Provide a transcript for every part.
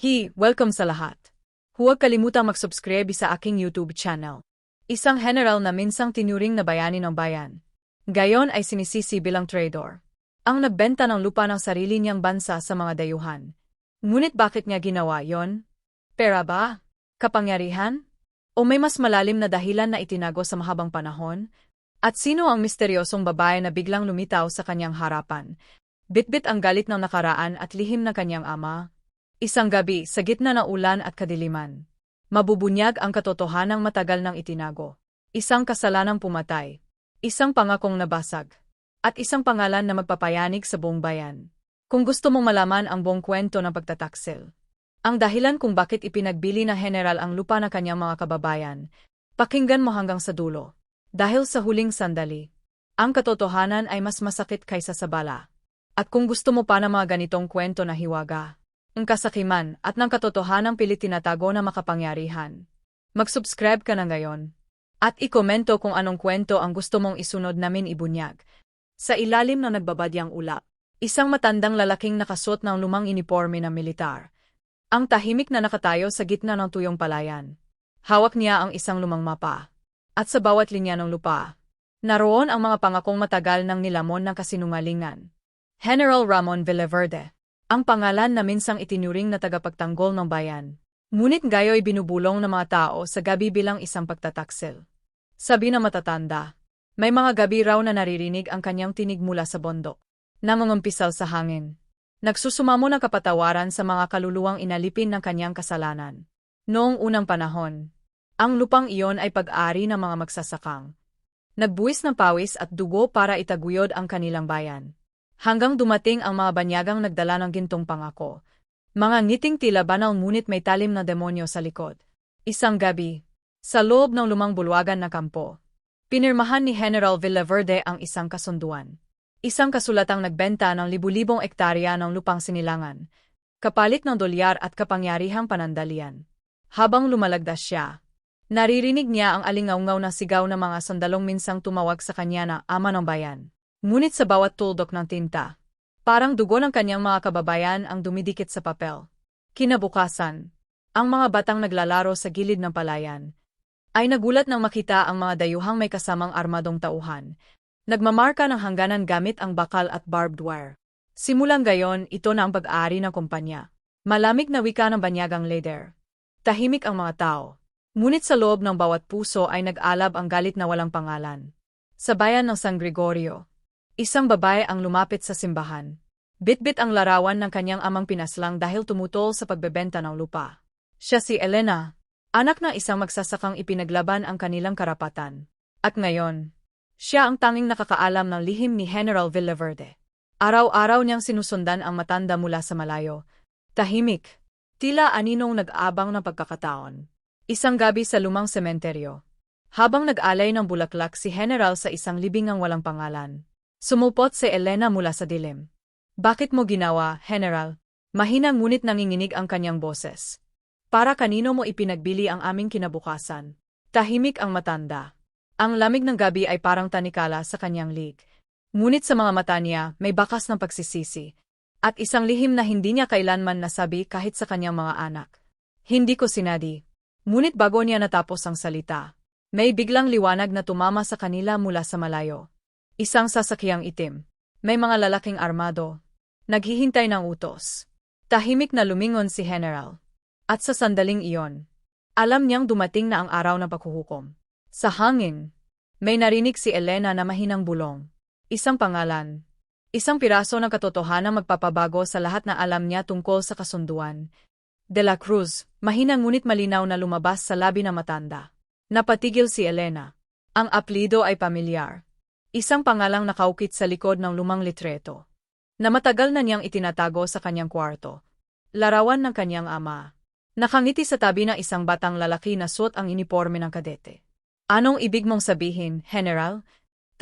Hi, welcome sa lahat. Huwag kalimutang mag-subscribe sa aking YouTube channel. Isang general na minsang tinuring na bayani ng bayan. Gayon ay sinisisi bilang trader. Ang nagbenta ng lupa ng sarili niyang bansa sa mga dayuhan. Ngunit bakit niya ginawa yon? Pera ba? Kapangyarihan? O may mas malalim na dahilan na itinago sa mahabang panahon? At sino ang misteryosong babae na biglang lumitaw sa kanyang harapan? Bitbit ang galit ng nakaraan at lihim ng kanyang ama. Isang gabi, sa gitna ng ulan at kadiliman. Mabubunyag ang katotohanang matagal nang itinago. Isang kasalanang pumatay. Isang pangakong nabasag. At isang pangalan na magpapayanig sa buong bayan. Kung gusto mong malaman ang buong kwento ng pagtataksil. Ang dahilan kung bakit ipinagbili na general ang lupa ng kanyang mga kababayan, pakinggan mo hanggang sa dulo. Dahil sa huling sandali, ang katotohanan ay mas masakit kaysa sa bala. At kung gusto mo pa ng mga ganitong kwento na hiwaga, ang kasakiman at ng katotohanang pilit tinatago na makapangyarihan, mag-subscribe ka na ngayon. At ikomento kung anong kwento ang gusto mong isunod namin ibunyag. Sa ilalim ng nagbabadyang ulap, isang matandang lalaking nakasuot ng lumang iniporme ng militar. Ang tahimik na nakatayo sa gitna ng tuyong palayan. Hawak niya ang isang lumang mapa. At sa bawat linya ng lupa, naroon ang mga pangakong matagal ng nilamon ng kasinungalingan. General Ramon Villaverde, ang pangalan na minsang itinuring na tagapagtanggol ng bayan. Ngunit gayo'y binubulong ng mga tao sa gabi bilang isang pagtataksil. Sabi na matatanda. May mga gabi raw na naririnig ang kanyang tinig mula sa bundok. Nangungumpisal sa hangin. Nagsusumamo ng kapatawaran sa mga kaluluwang inalipin ng kanyang kasalanan. Noong unang panahon, ang lupang iyon ay pag-ari ng mga magsasakang. Nagbuwis ng pawis at dugo para itaguyod ang kanilang bayan. Hanggang dumating ang mga banyagang nagdala ng gintong pangako. Mga ngiting tila banal ngunit may talim na demonyo sa likod. Isang gabi, sa loob ng lumang bulwagan na kampo, pinirmahan ni General Villaverde ang isang kasunduan. Isang kasulatang nagbenta ng libu-libong ektarya ng lupang sinilangan, kapalit ng dolyar at kapangyarihang panandalian. Habang lumalagdas siya, naririnig niya ang alingaungaw na sigaw ng mga sandalong minsang tumawag sa kanya na ama ng bayan. Ngunit sa bawat tuldok ng tinta, parang dugo ng kanyang mga kababayan ang dumidikit sa papel. Kinabukasan, ang mga batang naglalaro sa gilid ng palayan, ay nagulat nang makita ang mga dayuhang may kasamang armadong tauhan. Nagmamarka ng hangganan gamit ang bakal at barbed wire. Simulang gayon, ito na ang pag-aari ng kumpanya. Malamig na wika ng banyagang leader. Tahimik ang mga tao. Ngunit sa loob ng bawat puso ay nag-alab ang galit na walang pangalan. Sa bayan ng San Gregorio, isang babae ang lumapit sa simbahan. Bitbit ang larawan ng kanyang amang pinaslang dahil tumutol sa pagbebenta ng lupa. Siya si Elena, Anak na isang magsasakang ipinaglaban ang kanilang karapatan. At ngayon, siya ang tanging nakakaalam ng lihim ni General Villaverde. Araw-araw niyang sinusundan ang matanda mula sa malayo. Tahimik, tila aninong nag-abang ng pagkakataon. Isang gabi sa lumang sementeryo. Habang nag-alay ng bulaklak si General sa isang libingang walang pangalan. Sumupot si Elena mula sa dilim. Bakit mo ginawa, General? Mahina ngunit nanginginig ang kanyang boses. Para kanino mo ipinagbili ang aming kinabukasan? Tahimik ang matanda. Ang lamig ng gabi ay parang tanikala sa kanyang lig. Ngunit sa mga mata niya, may bakas ng pagsisisi. At isang lihim na hindi niya kailanman nasabi kahit sa kanyang mga anak. Hindi ko sinadi. Ngunit bago niya natapos ang salita, may biglang liwanag na tumama sa kanila mula sa malayo. Isang sasakyang itim. May mga lalaking armado. Naghihintay ng utos. Tahimik na lumingon si General. At sa sandaling iyon, alam niyang dumating na ang araw ng paghuhukom. Sa hangin, may narinig si Elena na mahinang bulong. Isang pangalan. Isang piraso ng katotohanan magpapabago sa lahat na alam niya tungkol sa kasunduan. De la Cruz, mahinang ngunit malinaw na lumabas sa labi ng matanda. Napatigil si Elena. Ang aplido ay pamilyar. Isang pangalang nakaukit sa likod ng lumang litreto. Na matagal na niyang itinatago sa kanyang kwarto. Larawan ng kanyang ama. Nakangiti sa tabi ng isang batang lalaki na suot ang iniporme ng kadete. Anong ibig mong sabihin, General?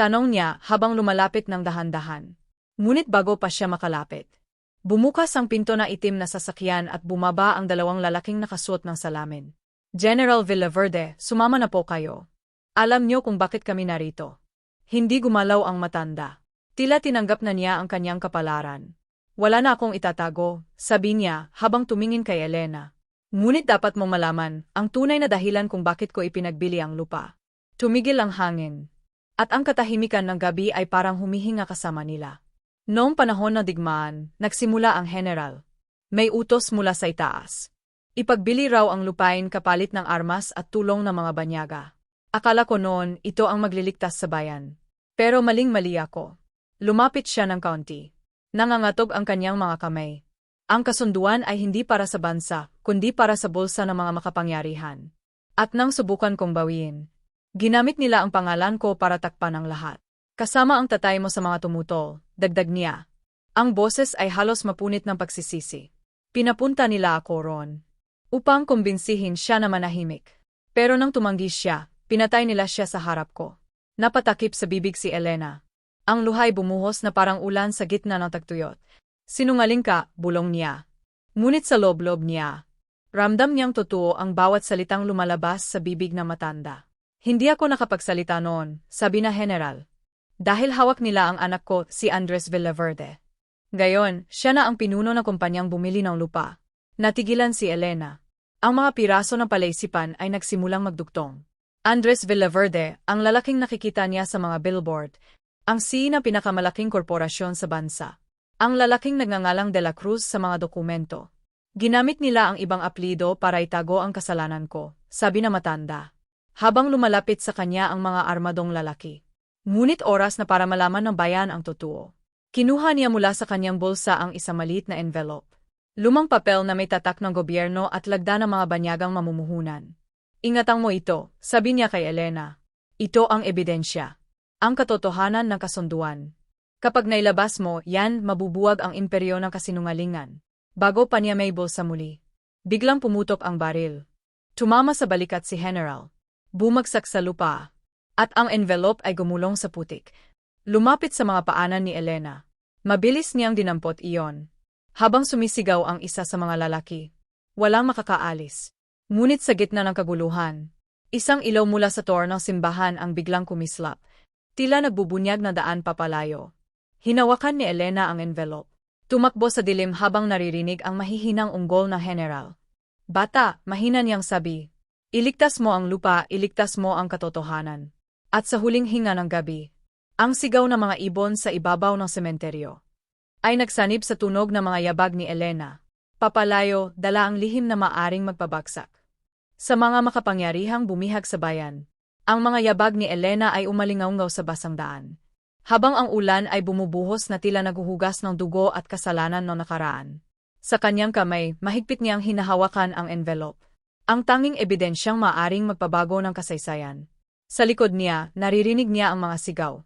Tanong niya habang lumalapit ng dahan-dahan. Ngunit bago pa siya makalapit. Bumukas ang pinto na itim na sasakyan at bumaba ang dalawang lalaking nakasuot ng salamin. General Villaverde, sumama na po kayo. Alam niyo kung bakit kami narito. Hindi gumalaw ang matanda. Tila tinanggap na niya ang kanyang kapalaran. Wala na akong itatago, sabi niya habang tumingin kay Elena. Ngunit dapat mong malaman ang tunay na dahilan kung bakit ko ipinagbili ang lupa. Tumigil ang hangin. At ang katahimikan ng gabi ay parang humihinga kasama nila. Noong panahon ng digmaan, nagsimula ang general. May utos mula sa itaas. Ipagbili raw ang lupain kapalit ng armas at tulong ng mga banyaga. Akala ko noon ito ang magliligtas sa bayan. Pero maling-mali ako. Lumapit siya ng kaunti. Nangangatog ang kanyang mga kamay. Ang kasunduan ay hindi para sa bansa, kundi para sa bulsa ng mga makapangyarihan. At nang subukan kong bawiin, ginamit nila ang pangalan ko para takpan ang lahat. Kasama ang tatay mo sa mga tumutol, dagdag niya. Ang boses ay halos mapunit ng pagsisisi. Pinapunta nila ako ron. Upang kumbinsihin siya na manahimik. Pero nang tumanggi siya, pinatay nila siya sa harap ko. Napatakip sa bibig si Elena. Ang luhay bumuhos na parang ulan sa gitna ng tagtuyot. Sinungaling ka, bulong niya. Ngunit sa loob-loob niya, ramdam niyang totoo ang bawat salitang lumalabas sa bibig na matanda. Hindi ako nakapagsalita noon, sabi na general. Dahil hawak nila ang anak ko, si Andres Villaverde. Gayon, siya na ang pinuno ng kumpanyang bumili ng lupa. Natigilan si Elena. Ang mga piraso ng palaisipan ay nagsimulang magdugtong. Andres Villaverde, ang lalaking nakikita niya sa mga billboard, ang CEO na pinakamalaking korporasyon sa bansa. Ang lalaking nagngangalang De La Cruz sa mga dokumento. Ginamit nila ang ibang aplido para itago ang kasalanan ko, sabi na matanda. Habang lumalapit sa kanya ang mga armadong lalaki. Ngunit oras na para malaman ng bayan ang totoo. Kinuha niya mula sa kanyang bulsa ang isang maliit na envelope. Lumang papel na may tatak ng gobyerno at lagda ng mga banyagang mamumuhunan. Ingatang mo ito, sabi niya kay Elena. Ito ang ebidensya. Ang katotohanan ng kasunduan. Kapag nailabas mo, yan, mabubuwag ang imperyo ng kasinungalingan. Bago pa niya may bulsa muli. Biglang pumutok ang baril. Tumama sa balikat si General. Bumagsak sa lupa. At ang envelope ay gumulong sa putik. Lumapit sa mga paanan ni Elena. Mabilis niyang dinampot iyon. Habang sumisigaw ang isa sa mga lalaki. Walang makakaalis. Ngunit sa gitna ng kaguluhan, isang ilaw mula sa tor ng simbahan ang biglang kumislap. Tila nagbubunyag na daan papalayo. Hinawakan ni Elena ang envelope. Tumakbo sa dilim habang naririnig ang mahihinang unggol na general. Bata, mahina niyang sabi. Iligtas mo ang lupa, iligtas mo ang katotohanan. At sa huling hinga ng gabi, ang sigaw ng mga ibon sa ibabaw ng sementeryo ay nagsanib sa tunog ng mga yabag ni Elena. Papalayo, dala ang lihim na maaring magpabagsak. Sa mga makapangyarihang bumihag sa bayan, ang mga yabag ni Elena ay umalingaungaw sa basang daan. Habang ang ulan ay bumubuhos na tila naguhugas ng dugo at kasalanan ng nakaraan. Sa kanyang kamay, mahigpit niyang hinahawakan ang envelope. Ang tanging ebidensyang maaring magpabago ng kasaysayan. Sa likod niya, naririnig niya ang mga sigaw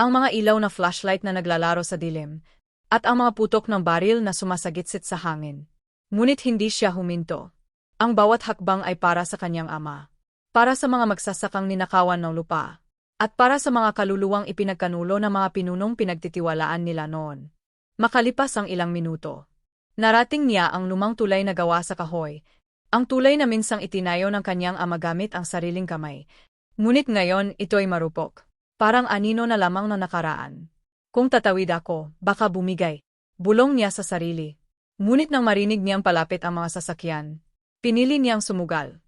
ang mga ilaw na flashlight na naglalaro sa dilim, at ang mga putok ng baril na sumasagitsit sa hangin. Ngunit hindi siya huminto. Ang bawat hakbang ay para sa kanyang ama, para sa mga magsasakang ninakawan ng lupa, at para sa mga kaluluwang ipinagkanulo ng mga pinunong pinagtitiwalaan nila noon. Makalipas ang ilang minuto. Narating niya ang lumang tulay na gawa sa kahoy, ang tulay na minsang itinayo ng kanyang ama gamit ang sariling kamay. Ngunit ngayon ito'y marupok. Parang anino na lamang na nakaraan. Kung tatawid ako, baka bumigay. Bulong niya sa sarili. Ngunit nang marinig niyang palapit ang mga sasakyan, pinili niyang sumugal.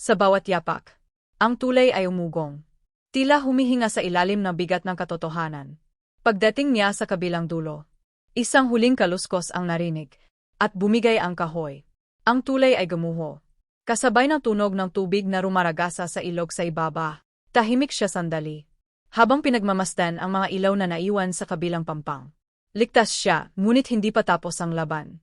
Sa bawat yapak, ang tulay ay umugong. Tila humihinga sa ilalim ng bigat ng katotohanan. Pagdating niya sa kabilang dulo, isang huling kaluskos ang narinig, at bumigay ang kahoy. Ang tulay ay gumuho. Kasabay ng tunog ng tubig na rumaragasa sa ilog sa ibaba, tahimik siya sandali habang pinagmamasdan ang mga ilaw na naiwan sa kabilang pampang. Ligtas siya, ngunit hindi pa tapos ang laban.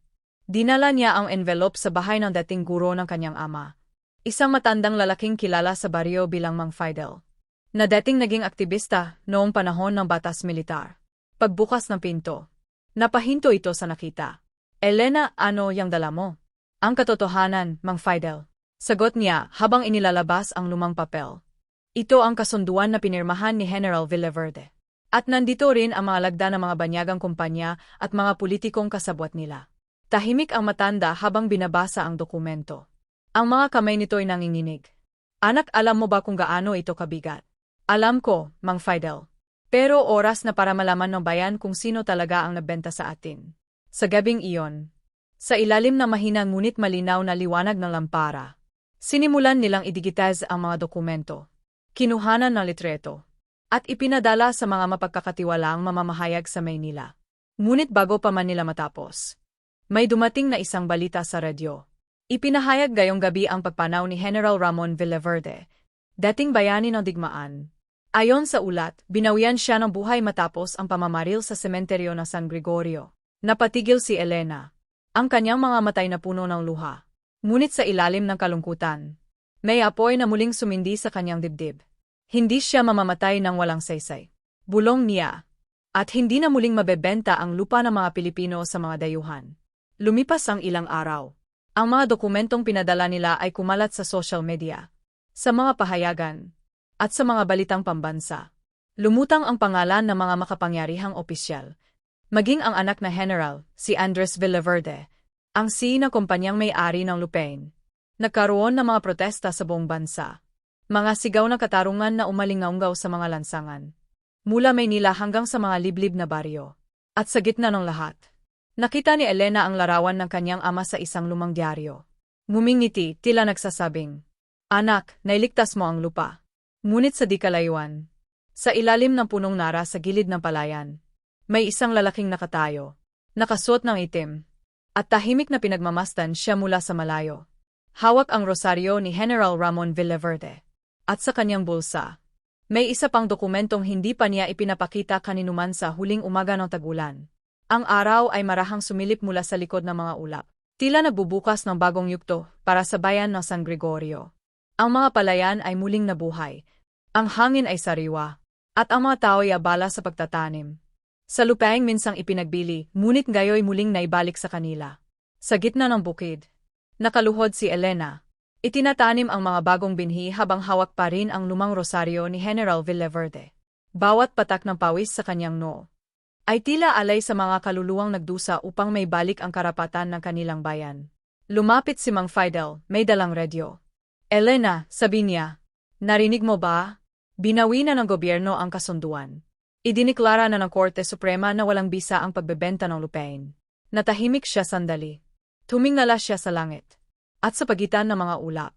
Dinala niya ang envelope sa bahay ng dating guro ng kanyang ama. Isang matandang lalaking kilala sa baryo bilang Mang Fidel. Na dating naging aktivista noong panahon ng batas militar. Pagbukas ng pinto. Napahinto ito sa nakita. Elena, ano yang dala mo? Ang katotohanan, Mang Fidel. Sagot niya habang inilalabas ang lumang papel. Ito ang kasunduan na pinirmahan ni General Villaverde. At nandito rin ang mga lagda ng mga banyagang kumpanya at mga politikong kasabwat nila. Tahimik ang matanda habang binabasa ang dokumento. Ang mga kamay nito ay nanginginig. Anak, alam mo ba kung gaano ito kabigat? Alam ko, Mang Fidel. Pero oras na para malaman ng bayan kung sino talaga ang nabenta sa atin. Sa gabing iyon, sa ilalim ng mahina ngunit malinaw na liwanag ng lampara, sinimulan nilang idigitize ang mga dokumento, kinuhanan ng litreto, at ipinadala sa mga mapagkakatiwalaang mamamahayag sa Maynila. Ngunit bago pa man nila matapos, may dumating na isang balita sa radyo. Ipinahayag gayong gabi ang pagpanaw ni General Ramon Villaverde, dating bayani ng digmaan. Ayon sa ulat, binawian siya ng buhay matapos ang pamamaril sa sementeryo ng San Gregorio. Napatigil si Elena, ang kanyang mga matay na puno ng luha. Ngunit sa ilalim ng kalungkutan, may apoy na muling sumindi sa kanyang dibdib. Hindi siya mamamatay ng walang saysay. Bulong niya. At hindi na muling mabebenta ang lupa ng mga Pilipino sa mga dayuhan. Lumipas ang ilang araw. Ang mga dokumentong pinadala nila ay kumalat sa social media, sa mga pahayagan, at sa mga balitang pambansa. Lumutang ang pangalan ng mga makapangyarihang opisyal, maging ang anak na general, si Andres Villaverde, ang si na kumpanyang may-ari ng Lupain. Nagkaroon ng mga protesta sa buong bansa. Mga sigaw na katarungan na umalingaunggaw sa mga lansangan. Mula Maynila hanggang sa mga liblib na baryo. At sa gitna ng lahat, Nakita ni Elena ang larawan ng kanyang ama sa isang lumang dyaryo. Ngumingiti, tila nagsasabing, Anak, nailigtas mo ang lupa. Ngunit sa di kalayuan, sa ilalim ng punong nara sa gilid ng palayan, may isang lalaking nakatayo, nakasuot ng itim, at tahimik na pinagmamastan siya mula sa malayo. Hawak ang rosaryo ni General Ramon Villaverde. At sa kanyang bulsa, may isa pang dokumentong hindi pa niya ipinapakita kaninuman sa huling umaga ng tagulan. Ang araw ay marahang sumilip mula sa likod ng mga ulap. Tila nagbubukas ng bagong yukto para sa bayan ng San Gregorio. Ang mga palayan ay muling nabuhay. Ang hangin ay sariwa. At ang mga tao ay abala sa pagtatanim. Sa lupaing minsang ipinagbili, ngunit gayoy muling naibalik sa kanila. Sa gitna ng bukid, nakaluhod si Elena. Itinatanim ang mga bagong binhi habang hawak pa rin ang lumang rosaryo ni General Villaverde. Bawat patak ng pawis sa kanyang noo ay tila alay sa mga kaluluwang nagdusa upang may balik ang karapatan ng kanilang bayan. Lumapit si Mang Fidel, may dalang radyo. Elena, sabi niya, narinig mo ba? Binawi na ng gobyerno ang kasunduan. Idiniklara na ng Korte Suprema na walang bisa ang pagbebenta ng lupain. Natahimik siya sandali. Tumingala siya sa langit. At sa pagitan ng mga ulap.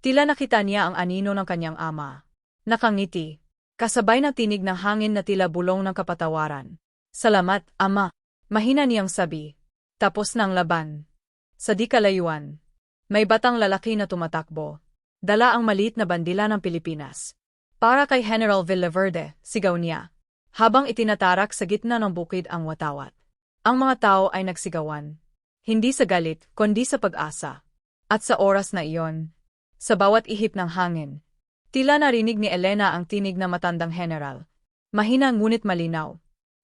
Tila nakita niya ang anino ng kanyang ama. Nakangiti. Kasabay na tinig ng hangin na tila bulong ng kapatawaran. Salamat, Ama. Mahina niyang sabi. Tapos ang laban. Sa di kalayuan, may batang lalaki na tumatakbo. Dala ang maliit na bandila ng Pilipinas. Para kay General Villaverde, sigaw niya. Habang itinatarak sa gitna ng bukid ang watawat. Ang mga tao ay nagsigawan. Hindi sa galit, kundi sa pag-asa. At sa oras na iyon, sa bawat ihip ng hangin, tila narinig ni Elena ang tinig na matandang general. Mahina ngunit malinaw.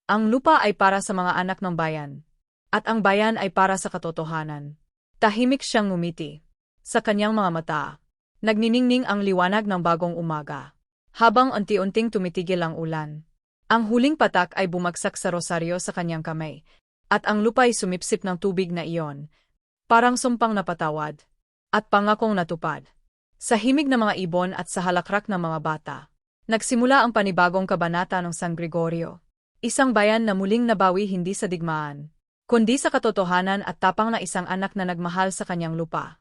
Ang lupa ay para sa mga anak ng bayan. At ang bayan ay para sa katotohanan. Tahimik siyang ngumiti. Sa kanyang mga mata, nagniningning ang liwanag ng bagong umaga. Habang unti-unting tumitigil ang ulan. Ang huling patak ay bumagsak sa rosaryo sa kanyang kamay. At ang lupa ay sumipsip ng tubig na iyon. Parang sumpang napatawad. At pangakong natupad. Sa himig ng mga ibon at sa halakrak ng mga bata. Nagsimula ang panibagong kabanata ng San Gregorio. Isang bayan na muling nabawi hindi sa digmaan, kundi sa katotohanan at tapang na isang anak na nagmahal sa kanyang lupa.